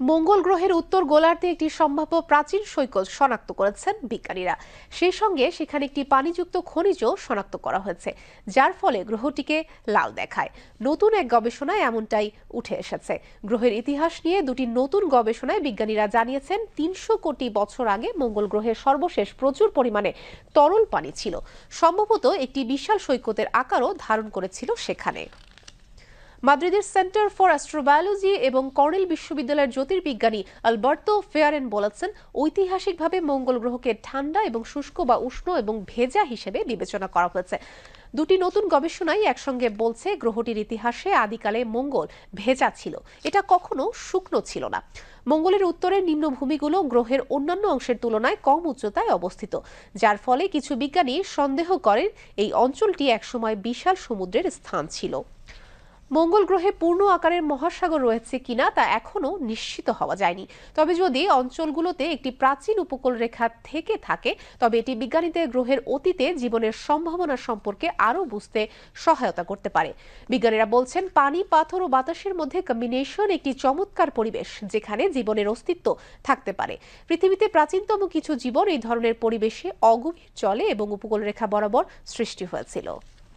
মঙ্গল গ্রহের উত্তর গোলার্ধে একটি সম্ভাব্য প্রাচীন সৈকত শনাক্ত করেছেন বিজ্ঞানীরা। সেই সঙ্গে সেখানে একটি পানিযুক্ত খনিজও শনাক্ত করা হয়েছে, যার ফলে গ্রহটিকে লাল দেখায়। নতুন এক গবেষণায় এমনটাই উঠে এসেছে। গ্রহের ইতিহাস নিয়ে দুটি নতুন গবেষণায় বিজ্ঞানীরা জানিয়েছেন, তিনশো কোটি বছর আগে মঙ্গল গ্রহের সর্বশেষ প্রচুর পরিমাণে তরল পানি ছিল। সম্ভবত একটি বিশাল সৈকতের আকারও ধারণ করেছিল সেখানে। মাদ্রিদের সেন্টার ফর অ্যাস্ট্রোবায়োলজি এবং কর্নেল বিশ্ববিদ্যালয়ের জ্যোতির্বিজ্ঞানী আলবার্তো ফেয়ারেন বলেছেন, ঐতিহাসিকভাবে মঙ্গল গ্রহকে ঠান্ডা এবং শুষ্ক বা উষ্ণ এবং ভেজা হিসেবে বিবেচনা করা হয়েছে। দুটি নতুন গবেষণাই একসঙ্গে বলছে, গ্রহটির ইতিহাসে আদিকালে মঙ্গল ভেজা ছিল। এটা কখনো শুকনো ছিল না। মঙ্গলের উত্তরের নিম্নভূমিগুলো গ্রহের অন্যান্য অংশের তুলনায় কম উচ্চতায় অবস্থিত, যার ফলে কিছু বিজ্ঞানী সন্দেহ করেন, এই অঞ্চলটি একসময় বিশাল সমুদ্রের স্থান ছিল। মঙ্গল গ্রহে পূর্ণ আকারের মহাসাগর রয়েছে কিনা তা এখনও নিশ্চিত হওয়া যায়নি। তবে যদি অঞ্চলগুলোতে একটি প্রাচীন উপকূল রেখা থেকে থাকে, তবে এটি বিজ্ঞানীদের গ্রহের অতীতে জীবনের সম্ভাবনা সম্পর্কে আরও বুঝতে সহায়তা করতে পারে। বিজ্ঞানীরা বলছেন, পানি, পাথর ও বাতাসের মধ্যে কম্বিনেশন একটি চমৎকার পরিবেশ, যেখানে জীবনের অস্তিত্ব থাকতে পারে। পৃথিবীতে প্রাচীনতম কিছু জীবন এই ধরনের পরিবেশে অগভীর জলে এবং উপকূল রেখা বরাবর সৃষ্টি হয়েছিল।